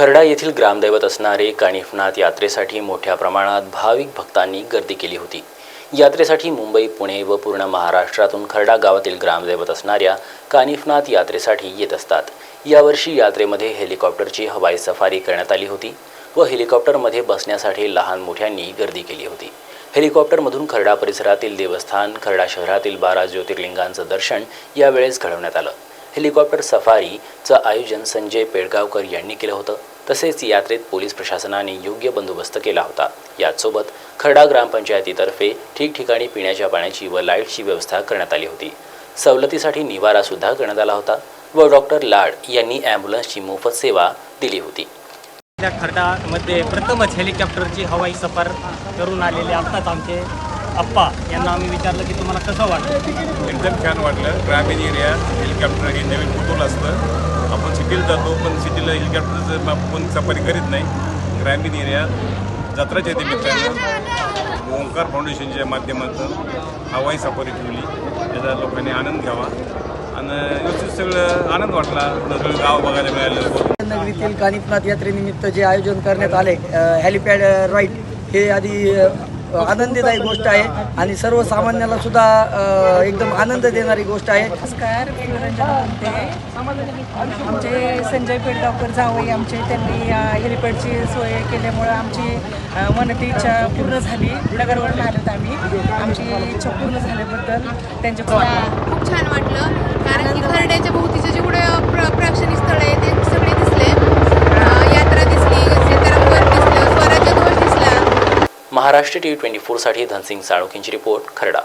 खर्डा येथील ग्रामदैवत असणारे कानिफनाथ यात्रेसाठी मोठ्या प्रमाणात भाविक भक्तांनी गर्दी केली होती. यात्रेसाठी मुंबई पुणे व पूर्ण महाराष्ट्रातून खर्डा गावातील ग्रामदैवत असणाऱ्या कानिफनाथ यात्रेसाठी येत असतात. यावर्षी यात्रेमध्ये हेलिकॉप्टरची हवाई सफारी करण्यात आली होती व हेलिकॉप्टरमध्ये बसण्यासाठी लहान मोठ्यांनी गर्दी केली होती. हेलिकॉप्टरमधून खर्डा परिसरातील देवस्थान खर्डा शहरातील बारा ज्योतिर्लिंगांचं दर्शन यावेळेस घडवण्यात आलं. हेलिकॉप्टर सफारीचं आयोजन संजय पेडगावकर यांनी केलं होतं. तसेच यात्रेत पोलीस प्रशासनाने योग्य बंदोबस्त केला होता. याचसोबत खर्डा ग्रामपंचायतीतर्फे ठिकठिकाणी पिण्याच्या पाण्याची व लाईटची व्यवस्था करण्यात आली होती. सवलतीसाठी निवारा सुद्धा करण्यात आला होता व डॉक्टर लाड यांनी ॲम्ब्युलन्सची मोफत सेवा दिली होती. खर्डामध्ये प्रथमच हेलिकॉप्टरची हवाई सफर करून आलेले असतात आमचे अप्पा यांना आम्ही विचारलं की तुम्हाला कसं वाटतं एकदम छान वाटलं. ग्रामीण एरिया हेलिकॉप्टर हे नवीन कुतूल असतं. आपण सिटीला जातो पण सिटीला हेलिकॉप्टरचं आपण सफारी करीत नाही ग्रामीण एरिया जत्राच्या निमित्तानं ओंकार फाउंडेशनच्या माध्यमातून हवाई सफारी ठेवली. त्याचा लोकांनी आनंद घ्यावा. आणि व्यवस्थित सगळं आनंद वाटला. सगळं गाव बघायला मिळालं. नगरीतील कानिफनाथ यात्रेनिमित्त जे आयोजन करण्यात आले हॅलिपॅड राईड हे आधी आनंददायी गोष्ट आहे आणि सर्वसामान्याला सुद्धा एकदम आनंद देणारी गोष्ट आहे. नमस्कार आमचे संजय पेडगावकर जावई आमचे त्यांनी या हेलिपॅडची सोय केल्यामुळं आमची अ, मनाची इच्छा पूर्ण झाली. नगरवरून आलेत आम्ही. आमची इच्छा पूर्ण झाल्याबद्दल त्यांचे खूप खूप छान वाटलं. कारण की महाराष्ट्र टी ट्वेंटी ट्वेंटी फोरसाठी धनसिंग साळुंखेंची रिपोर्ट खरडा.